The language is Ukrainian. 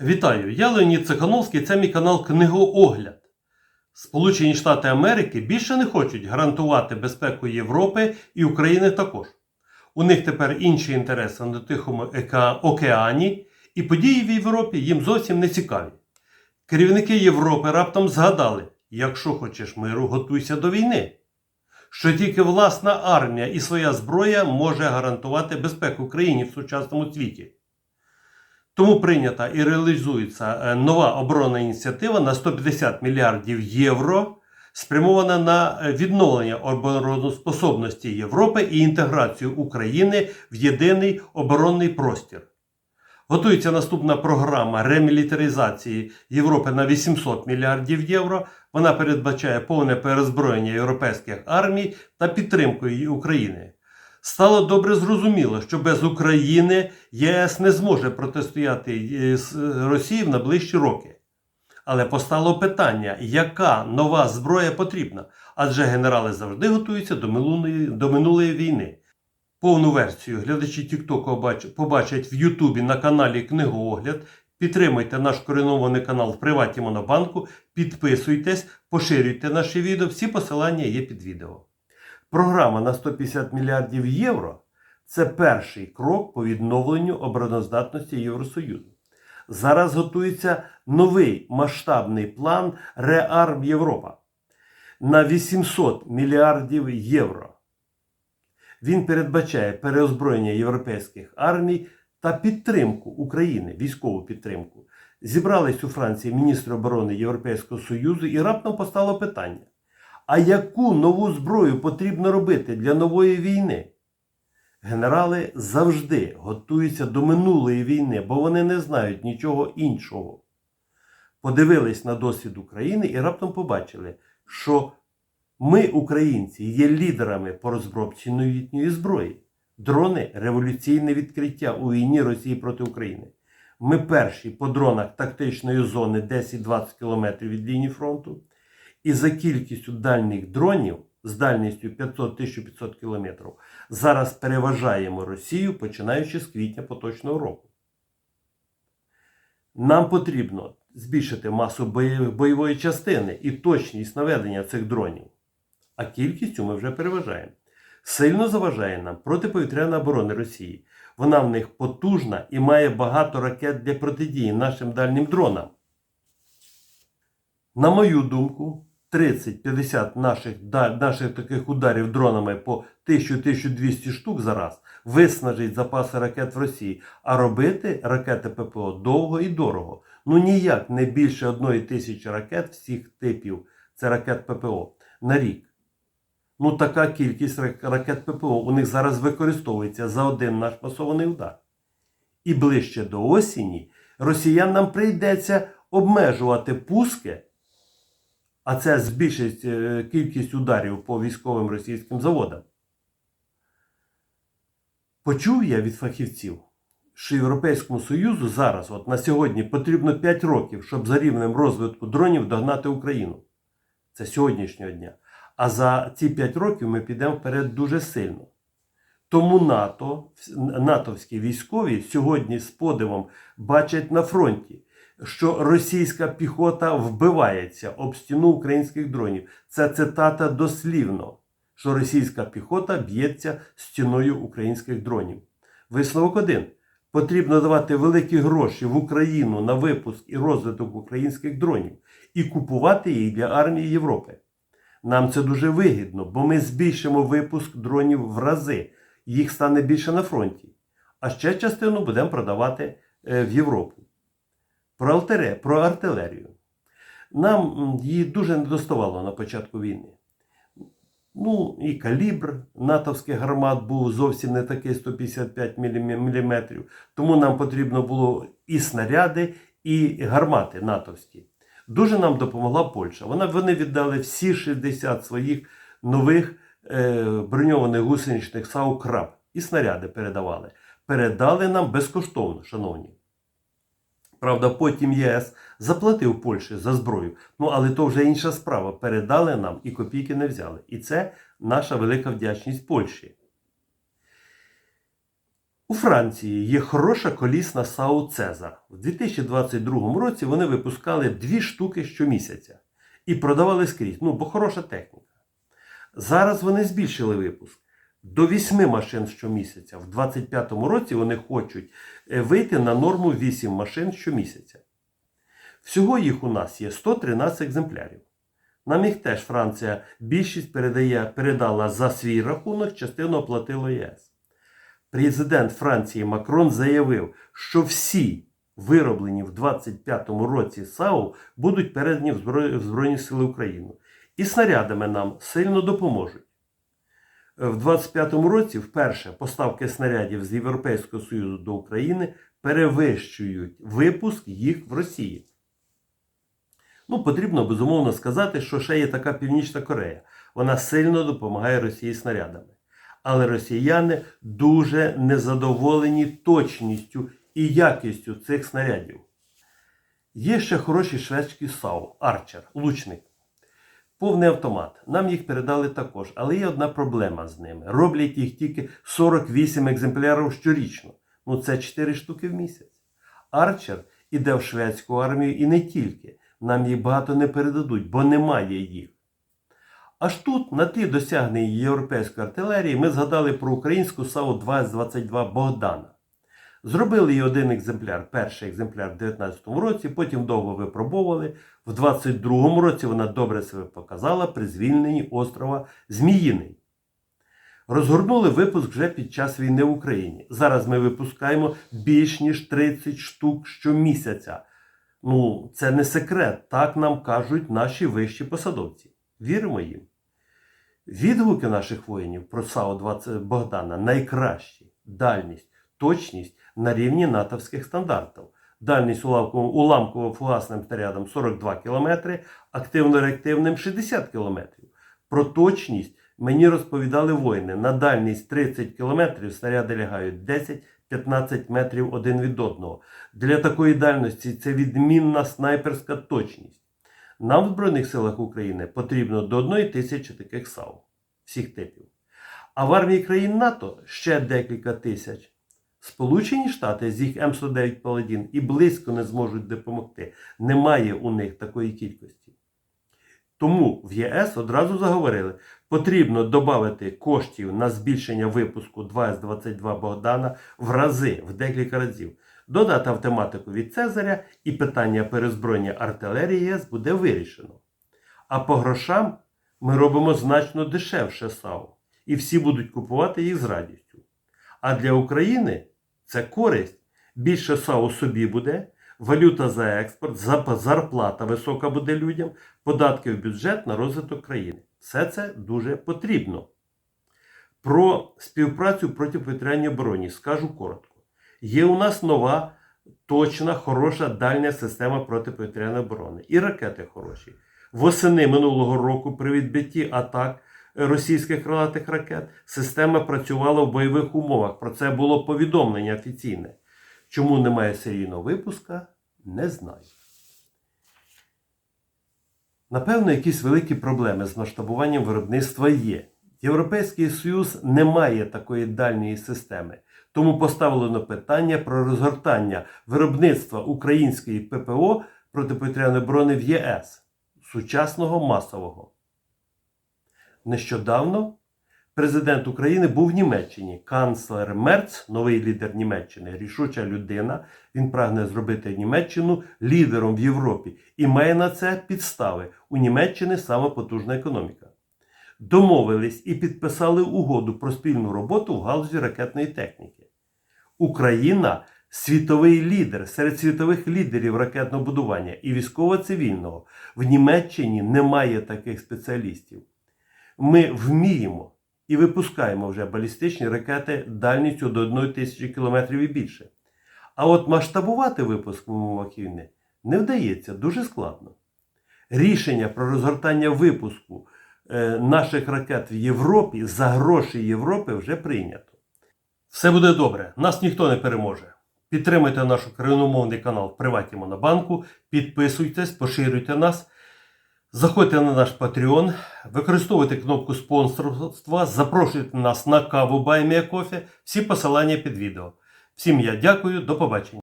Вітаю! Я Леонід Цихановський, це мій канал Книгоогляд. Сполучені Штати Америки більше не хочуть гарантувати безпеку Європи і України також. У них тепер інші інтереси на Тихому океані, і події в Європі їм зовсім не цікаві. Керівники Європи раптом згадали: якщо хочеш миру, готуйся до війни. Що тільки власна армія і своя зброя може гарантувати безпеку країні в сучасному світі. Тому прийнята і реалізується е, нова оборонна ініціатива на 150 мільярдів євро, спрямована на е, відновлення обороноспособності Європи і інтеграцію України в єдиний оборонний простір. Готується наступна програма ремілітаризації Європи на 800 мільярдів євро. Вона передбачає повне перезброєння європейських армій та підтримку її України. Стало добре зрозуміло, що без України ЄС не зможе протистояти е, з Росії в найближчі роки. Але постало питання, яка нова зброя потрібна, адже генерали завжди готуються до минулої, до минулої війни. Повну версію глядачі TikTok побачать в Ютубі на каналі Книгоогляд. Підтримуйте наш коренований канал в Приваті Монобанку, підписуйтесь, поширюйте наші відео. Всі посилання є під відео. Програма на 150 мільярдів євро це перший крок по відновленню обороноздатності Євросоюзу. Зараз готується новий масштабний план Реарм Європа на 800 мільярдів євро. Він передбачає переозброєння європейських армій та підтримку України, військову підтримку. Зібрались у Франції міністри оборони Європейського Союзу і раптом постало питання: а яку нову зброю потрібно робити для нової війни? Генерали завжди готуються до минулої війни, бо вони не знають нічого іншого. Подивились на досвід України і раптом побачили, що ми, українці, є лідерами по розробці новітньої зброї. Дрони революційне відкриття у війні Росії проти України. Ми перші по дронах тактичної зони 10-20 км від лінії фронту. І за кількістю дальніх дронів з дальністю 500-1500 км зараз переважаємо Росію, починаючи з квітня поточного року. Нам потрібно збільшити масу бойової- частини і точність наведення цих дронів. А кількістю ми вже переважаємо. Сильно заважає нам протиповітряна оборона Росії. Вона в них потужна і має багато ракет для протидії нашим дальнім дронам. На мою думку, 30-50 наших, наших таких ударів дронами по 1000-1200 штук за раз виснажить запаси ракет в Росії, а робити ракети ППО довго і дорого. Ну ніяк не більше одної тисячі ракет всіх типів, це ракет ППО на рік. Ну така кількість ракет ППО у них зараз використовується за один наш масований удар. І ближче до осені росіянам прийдеться обмежувати пуски, а це збільшить е, кількість ударів по військовим російським заводам. Почув я від фахівців, що Європейському Союзу зараз, от на сьогодні, потрібно 5 років, щоб за рівнем розвитку дронів догнати Україну. Це сьогоднішнього дня. А за ці 5 років ми підемо вперед дуже сильно. Тому НАТО, натовські військові сьогодні з подивом бачать на фронті, що російська піхота вбивається об стіну українських дронів. Це цитата дослівно, що російська піхота б'ється стіною українських дронів. Висновок один. Потрібно давати великі гроші в Україну на випуск і розвиток українських дронів і купувати їх для армії Європи. Нам це дуже вигідно, бо ми збільшимо випуск дронів в рази. Їх стане більше на фронті. А ще частину будемо продавати е, в Європу. Про, артилерію. Нам її дуже недоставало на початку війни. Ну, і калібр натовських гармат був зовсім не такий 155 мм. Тому нам потрібно було і снаряди, і гармати натовські. Дуже нам допомогла Польща. Вони віддали всі 60 своїх нових е, броньованих гусеничних САУ «Краб» і снаряди передавали. Передали нам безкоштовно, шановні. Правда, потім ЄС заплатив Польщі за зброю. Ну, але то вже інша справа. Передали нам і копійки не взяли. І це наша велика вдячність Польщі. У Франції є хороша колісна САУ Цезар. У 2022 році вони випускали дві штуки щомісяця і продавали скрізь. Ну, бо хороша техніка. Зараз вони збільшили випуск до 8 машин щомісяця. В 2025 році вони хочуть е, вийти на норму 8 машин щомісяця. Всього їх у нас є 113 екземплярів. Нам їх теж Франція більшість передає, передала за свій рахунок, частину оплатило ЄС. Президент Франції Макрон заявив, що всі вироблені в 25-му році САУ будуть передані в Збройні Сили України. І снарядами нам сильно допоможуть. В 25-му році вперше поставки снарядів з Європейського Союзу до України перевищують випуск їх в Росії. Ну, потрібно безумовно сказати, що ще є така Північна Корея. Вона сильно допомагає Росії снарядами. Але росіяни дуже незадоволені точністю і якістю цих снарядів. Є ще хороші шведські САУ, Арчер, лучник. Повний автомат. Нам їх передали також, але є одна проблема з ними. Роблять їх тільки 48 екземплярів щорічно. Ну це 4 штуки в місяць. Арчер іде в шведську армію і не тільки. Нам їх багато не передадуть, бо немає їх. Аж тут, на тлі досягнення європейської артилерії, ми згадали про українську САУ 2022 Богдана. Зробили її один екземпляр, перший екземпляр в 2019 році, потім довго випробовували. В 2022 році вона добре себе показала при звільненні острова Зміїний. Розгорнули випуск вже під час війни в Україні. Зараз ми випускаємо більш ніж 30 штук щомісяця. Ну, це не секрет, так нам кажуть наші вищі посадовці. Віримо їм. Відгуки наших воїнів про САУ 20 Богдана найкращі. Дальність, точність на рівні натовських стандартів. Дальність уламково- уламково-фугасним снарядом 42 км, активно-реактивним 60 км. Про точність мені розповідали воїни. На дальність 30 км снаряди лягають 10-15 метрів один від одного. Для такої дальності це відмінна снайперська точність. Нам в Збройних силах України потрібно до одної тисячі таких САУ всіх типів. А в армії країн НАТО ще декілька тисяч. Сполучені Штати з їх М109 Паладін і близько не зможуть допомогти. Немає у них такої кількості. Тому в ЄС одразу заговорили, потрібно додати коштів на збільшення випуску 2С-22 Богдана в рази, в декілька разів. Додати автоматику від Цезаря і питання перезброєння артилерії ЄС буде вирішено. А по грошам ми робимо значно дешевше САУ, і всі будуть купувати їх з радістю. А для України це користь. Більше САУ собі буде, валюта за експорт, зарплата висока буде людям, податки в бюджет на розвиток країни. Все це дуже потрібно. Про співпрацю протиповітряній обороні скажу коротко. Є у нас нова, точна, хороша дальня система протиповітряної оборони. І ракети хороші. Восени минулого року при відбитті атак російських крилатих ракет система працювала в бойових умовах. Про це було повідомлення офіційне. Чому немає серійного випуска, не знаю. Напевно, якісь великі проблеми з масштабуванням виробництва є. Європейський Союз не має такої дальньої системи. Тому поставлено питання про розгортання виробництва української ППО протиповітряної оборони в ЄС сучасного масового. Нещодавно президент України був в Німеччині. Канцлер Мерц, новий лідер Німеччини, рішуча людина. Він прагне зробити Німеччину лідером в Європі і має на це підстави. У Німеччини саме потужна економіка. Домовились і підписали угоду про спільну роботу в галузі ракетної техніки. Україна світовий лідер серед світових лідерів ракетного будування і військово-цивільного. В Німеччині немає таких спеціалістів. Ми вміємо і випускаємо вже балістичні ракети дальністю до 1 тисячі кілометрів і більше. А от масштабувати випуск в не вдається дуже складно. Рішення про розгортання випуску е, наших ракет в Європі за гроші Європи вже прийнято. Все буде добре, нас ніхто не переможе. Підтримуйте наш україномовний канал в Приваті Монобанку, підписуйтесь, поширюйте нас. Заходьте на наш Patreon, використовуйте кнопку спонсорства, запрошуйте нас на каву Баймія Кофі. Всі посилання під відео. Всім я дякую, до побачення.